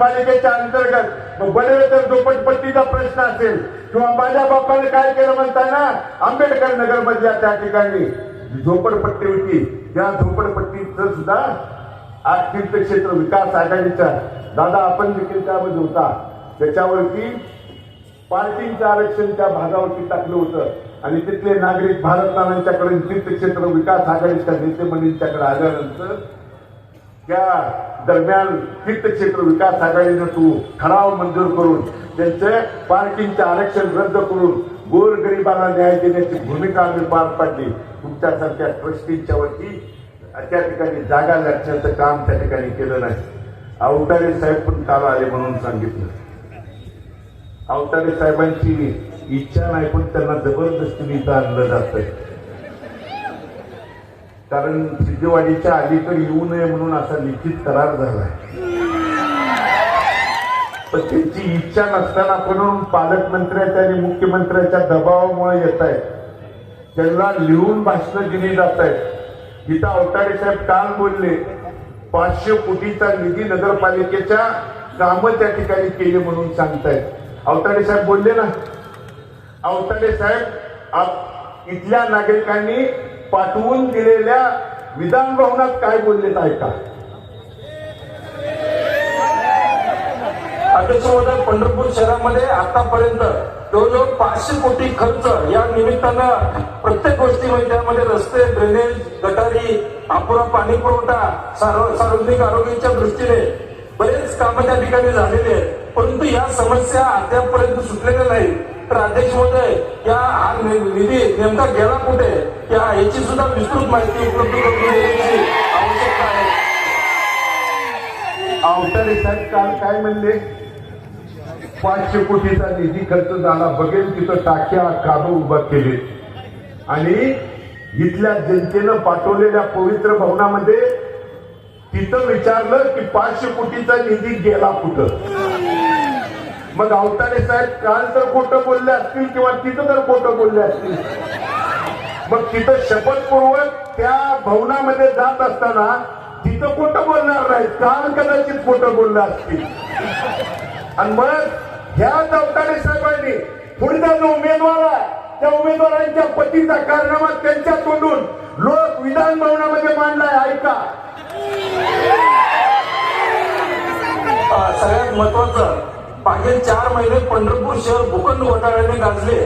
पालिकेच्या अंतर्गत. मग बरे तर झोपडपट्टीचा प्रश्न असेल किंवा माझ्या बाप्पाने काय केलं म्हणताना आंबेडकर नगर मधल्या त्या ठिकाणी झोपडपट्टी होती. त्या झोपडपट्टीचं सुद्धा आज तीर्थक्षेत्र विकास आघाडीचा दादा आपण देखील त्यामध्ये होता. त्याच्यावरती पार्किंगचं आरक्षण त्या भागावरती टाकलं होतं. आणि तिथले नागरिक भारत नानांच्याकडे तीर्थक्षेत्र विकास आघाडीच्या नेते मंडळींच्याकडे आल्यानंतर त्या दरम्यान तीर्थक्षेत्र विकास आघाडीनं तू ठराव मंजूर करून त्यांचे पार्किंगचं आरक्षण रद्द करून गोरगरिबांना न्याय देण्याची भूमिका आम्ही पार पाडली. तुमच्यासारख्या ट्रस्टींच्या वरती त्या ठिकाणी जागा लक्षाचं काम त्या ठिकाणी केलं नाही. अवतारे साहेब पण काल आले म्हणून सांगितलं. अवतारे साहेबांची इच्छा नाही पण त्यांना जबरदस्तीने इथं आणलं जात कारण सिद्धेवाडीच्या अलीकडे येऊ नये म्हणून असा लिखित करार झालाय. पण त्यांची इच्छा नसताना पण पालकमंत्र्याच्या आणि मुख्यमंत्र्याच्या दबावामुळे येत आहेत त्यांना लिहून भाषणं दिली जात आहेत इथं अवताडे साहेब काल बोलले पाचशे कोटीचा निधी नगरपालिकेच्या कामं त्या ठिकाणी केले म्हणून सांगतायत. अवताडे साहेब बोलले ना अवताडे साहेब आप- इथल्या नागरिकांनी पाठवून दिलेल्या विधान भवनात काय बोललेत ऐका. अध्यक्ष महोदय पंढरपूर शहरामध्ये आतापर्यंत जवळजवळ पाचशे कोटी खर्च या निमित्तानं प्रत्येक गोष्टीमध्ये त्यामध्ये रस्ते ड्रेनेज गटारी अपुरा पाणी पुरवठा सार्व- सार्वजनिक आरोग्याच्या दृष्टीने बरेच कामं त्या ठिकाणी झालेली आहेत. परंतु या समस्या अद्यापपर्यंत सुटलेल्या नाही. तर अध्यक्ष महोदय या हा निधी नेमका गेला कुठे? या याची सुद्धा विस्तृत माहिती उपलब्ध करून देण्याची आवश्यकता आहे. अवतारे साहेब काल काय म्हणले? पाचशे कोटीचा निधी खर्च झाला बघेल तिथं टाक्या काबू उभा केले. आणि इथल्या जनतेनं पाठवलेल्या पवित्र भवनामध्ये तिथं विचारलं की पाचशे कोटीचा निधी गेला कुठं? मग अवतारे साहेब काल तर खोटं बोलले असतील किंवा तिथं तर खोटं बोलले असतील. मग तिथं शपथपूर्वक त्या भवनामध्ये जात असताना तिथं खोटं बोलणार नाही काल कदाचित खोटं बोललं असतील. आणि मग ह्या दौतारे साहेबांनी पुढचा जो उमेदवार आहे त्या उमेदवारांच्या पतीचा कारनामा त्यांच्या तोंडून लोक विधान भवनामध्ये मांडलाय. ऐका. सगळ्यात महत्वाचं मागील चार महिने पंढरपूर शहर भूखंड घोटाळ्याने गाजले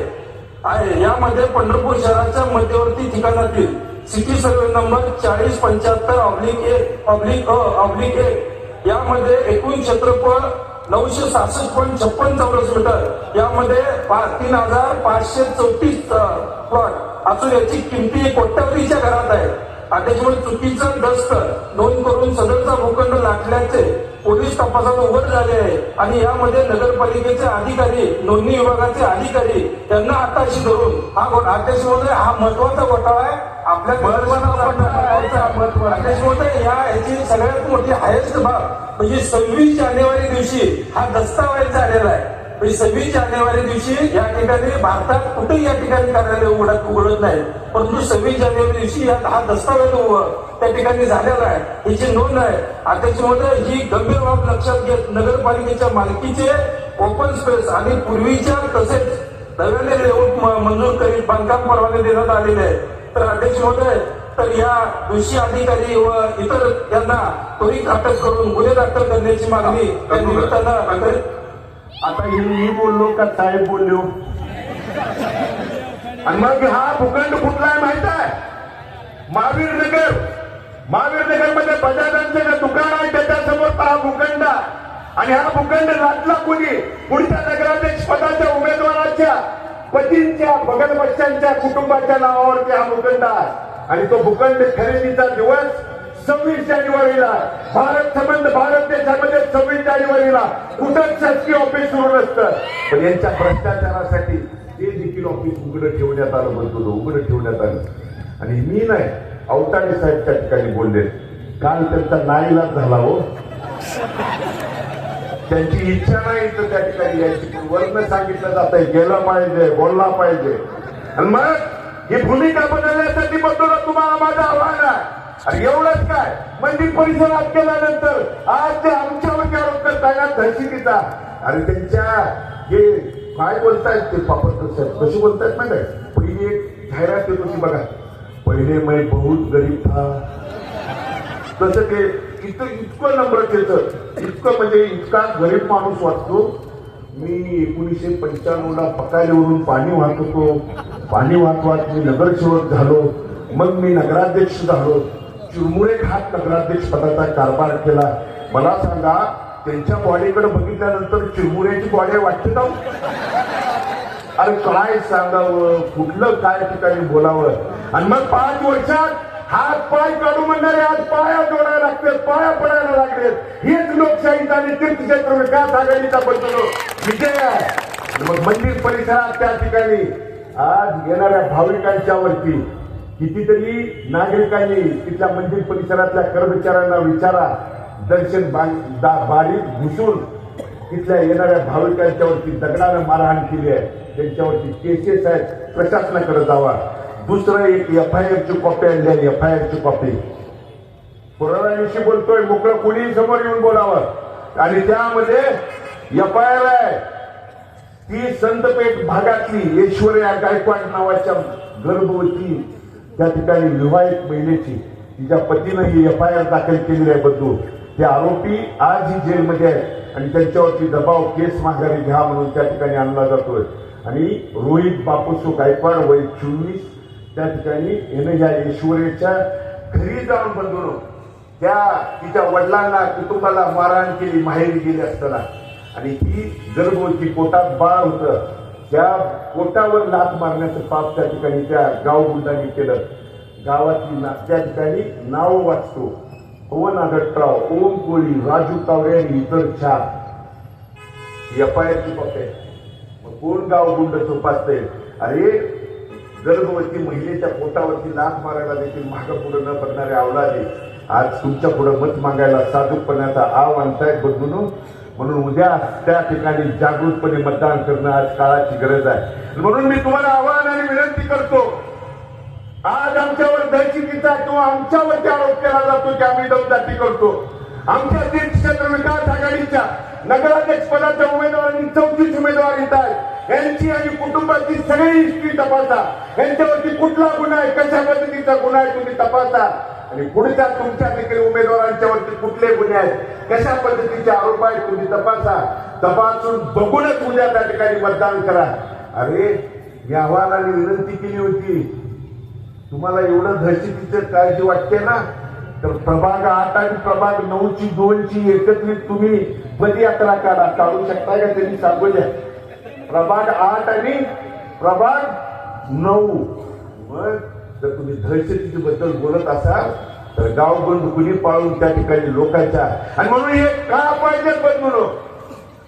आहे. यामध्ये पंढरपूर शहराच्या मध्यवर्ती ठिकाणातील सिटी सर्वे नंबर चाळीस पंच्याहत्तर ऑब्लिक एक ऑब्लिक अ ऑब्लिक एक यामध्ये एकूण क्षेत्रफळ नऊशे सहासष्ट पॉईंट छप्पन चौरस मीटर. यामध्ये तीन हजार पाचशे चौतीस प्लॉट असून याची किमती कोट्यावधीच्या घरात आहे. त्याच्यामुळे चुकीचं डस्ट नोंद करून सदरचा भूखंड लाटल्याचे पोलीस तपासात उघड झाले आहे. आणि यामध्ये नगरपालिकेचे अधिकारी नोंदणी विभागाचे अधिकारी यांना हाताशी धरून हा अध्यक्ष महोदय हा महत्त्वाचा घोटाळा आहे. आपल्या. अध्यक्ष महोदय या याची सगळ्यात मोठी हायेस्ट बाब म्हणजे सव्वीस जानेवारी दिवशी हा दस्तावेज झालेला आहे. म्हणजे सव्वीस जानेवारी दिवशी या ठिकाणी भारतात कुठेही या ठिकाणी कार्यालय उघडत उघडत नाही. परंतु सव्वीस जानेवारी दिवशी या हा दस्तावेज त्या ठिकाणी झालेला आहे. याची नोंद आहे. अध्यक्ष महोदय ही गंभीर बाब लक्षात घेत नगरपालिकेच्या मालकीचे ओपन स्पेस आणि पूर्वीच्या तसेच नव्याने लेआउट मंजूर करीत बांधकाम परवाने देण्यात आलेले आहे तर अध्यक्ष महोदय तर या दोषी अधिकारी व इतर यांना त्वरित अटक करून गुन्हे दाखल करण्याची मागणी त्या निमित्तानं आता हे मी बोललो का साहेब बोललो? आणि मग हा भूखंड कुठला आहे माहीत आहे? महावीर नगर. महावीर नगरमध्ये बजाजांचं जे दुकान आहे त्याच्यासमोर हा भूखंड आणि हा भूखंड लाटला कोणी? पुढच्या नगराध्यक्ष पदाच्या उमेदवाराच्या पतींच्या भगत बच्चांच्या कुटुंबाच्या नावावरती हा भूखंड आहे. आणि तो भूखंड खरेदीचा दिवस सव्वीस जानेवारीला भारत संबंध भारत देशामध्ये सव्वीस जानेवारीला कुठंच शासकीय ऑफिस सुरू नसतं पण यांच्या भ्रष्टाचारासाठी ते देखील ऑफिस उघडं ठेवण्यात आलं म्हणतो उघडं ठेवण्यात आलं. आणि मी नाही अवताडे साहेब त्या ठिकाणी बोलले काल त्यांचा नाईलाज झाला हो. त्यांची इच्छा नाही तर त्या ठिकाणी यायची पण वर्ण सांगितलं जात आहे पाहिजे बोलला पाहिजे. आणि मग ही भूमिका बदलण्यासाठी बदलून तुम्हाला माझा आव्हान आहे. आणि एवढंच काय? मंदिर परिसरात केल्यानंतर आज ते आमच्यावरती आरोप करताना दहशतीचा आणि त्यांच्या हे काय बोलतायत ते पापड साहेब कशी बोलतायत माहिती पहिली एक जाहिरात येत होती बघा. पहिले मै बहुत गरीब था. तसं ते इथं इतकं नम्रतेचं इतकं म्हणजे इतका गरीब माणूस वाटतो. मी एकोणीसशे पंच्याण्णवला पकायलीवरून पाणी वाहत होतो. पाणी वाहत वाहत मी नगरसेवक झालो. मग मी नगराध्यक्ष झालो. चिरमुरे खात नगराध्यक्ष पदाचा कारभार केला. मला सांगा त्यांच्या बॉडीकडे बघितल्यानंतर चिरमुऱ्याची बॉडी वाटते ना हो? अरे काय सांगावं? कुठलं काय ठिकाणी बोलावं? आणि मग पाच वर्षात हात पाय काढू म्हणणारे आज पाया जोडायला लागतात पाया पडायला लागलेत. हेच लोकशाहीचा आणि तीर्थक्षेत्र विकास आघाडीचा बदल विजय आहे. मग मंदिर परिसरात त्या ठिकाणी आज येणाऱ्या भाविकांच्या वरती कितीतरी नागरिकांनी तिथल्या मंदिर परिसरातल्या कर्मचाऱ्यांना विचारा दर्शन बा- दा- बारीत घुसून तिथल्या येणाऱ्या भाविकांच्यावरती दगडानं मारहाण केली आहे. त्यांच्यावरती केसेस आहेत. प्रशासनाकडे जावा. दुसरं एक एफ आय आरची कॉपी आणली आहे. एफ आय आरची कॉपी कोरोनाविषयी बोलतोय मोकळं कोणी समोर येऊन बोलावं. आणि त्यामध्ये एफ आय आर आहे. ती संतपेठ भागातली ऐश्वर्या गायकवाड नावाच्या गर्भवती त्या ठिकाणी विवाहित महिलेची तिच्या पतीनं ही एफ आय आर दाखल केलेली आहे बद्दू ते आरोपी आज ही जेलमध्ये आहेत आणि त्यांच्यावरती दबाव केस माघारी घ्या म्हणून त्या ठिकाणी आणला जातोय. आणि रोहित बापूसो गायकवाड वय चोवीस त्या ठिकाणी यानं या ऐश्वर्याच्या घरी जाऊन बंधून त्या तिच्या वडिलांना कुटुंबाला मारहाण केली माहेरी गेली असताना. आणि ही गर्भवती पोटात बाळ होतं. त्या पोटावर लात मारण्याचं पाप त्या ठिकाणी त्या गावगुंडांनी केलं. गावातली ना त्या ठिकाणी नाव वाचतो. पवन आगटराव ओम कोळी राजू तावरे आणि इतर चार. एफ आय आरची आहे. मग कोण गाव गुंड चोपासते अरे गर्भवती महिलेच्या पोटावरती लाथ मारायला देखील मागं पुढे न पडणारे अवलादे आज तुमच्यापुढे मत मागायला साधूकपणाचा आव आणतायत बदलून म्हणून उद्या त्या ठिकाणी जागृतपणे मतदान करणं आज काळाची गरज आहे. म्हणून मी तुम्हाला आवाहन आणि विनंती करतो आज आमच्यावर दहशतीचा किंवा आमच्यावरती आरोप केला जातो की आम्ही दमदाटी करतो. आमच्या तीर्थक्षेत्र विकास आघाडीच्या नगराध्यक्ष पदाच्या उमेदवारांनी चौतीस उमेदवार येत आहेत. यांची आणि कुटुंबाची सगळी हिस्ट्री तपासा. यांच्यावरती कुठला गुन्हा आहे कशा पद्धतीचा गुन्हा आहे तुम्ही तपासा. आणि पुढच्या तुमच्या देखील उमेदवारांच्या वरती कुठले गुन्हे आहेत? कशा पद्धतीचे आरोप आहेत तुम्ही तपासा. तपासून बघूनच उद्या त्या ठिकाणी मतदान करा. अरे या आव्हानाने विनंती केली होती. तुम्हाला एवढं दहशतीचं काळजी वाटते ना? तर प्रभाग आठ आणि प्रभाग नऊची दोनची एकत्रित तुम्ही पदयात्रा काढा. काढू शकता का त्यांनी सांगू द्या. प्रभाग आठ आणि प्रभाग नऊ. मग जर तुम्ही दहशतीच्या बद्दल बोलत असाल तर गावबंद कुणी पाळून त्या ठिकाणी लोकांच्या आणि म्हणून हे का पाहिजे बदलून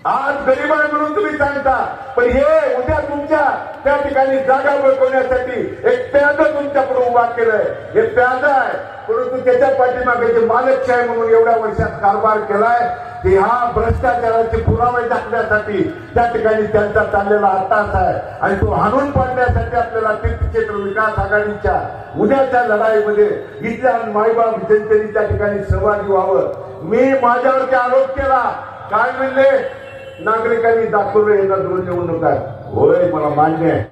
आज गरीब आहे म्हणून तुम्ही सांगता पण हे उद्या तुमच्या त्या ठिकाणी जागा बळकवण्यासाठी एक प्याद तुमच्याकडे उभा केलंय. हे प्याद आहे. परंतु त्याच्या पाठीमागे जे मालकशाही म्हणून एवढ्या वर्षात कारभार केलाय ते हा भ्रष्टाचाराचे पुरावे टाकण्यासाठी त्या ठिकाणी त्यांचा चाललेला अट्टास आहे. आणि तो हाणून पाडण्यासाठी आपल्याला तीर्थक्षेत्र विकास आघाडीच्या उद्याच्या लढाईमध्ये इथल्या मायबाप जनतेने त्या ठिकाणी सहभागी व्हावं. मी माझ्यावरती आरोप केला. काय म्हणले? नागरिकांनी दाखवलं येणार दोन निवडणूक आहे होय मला मान्य आहे.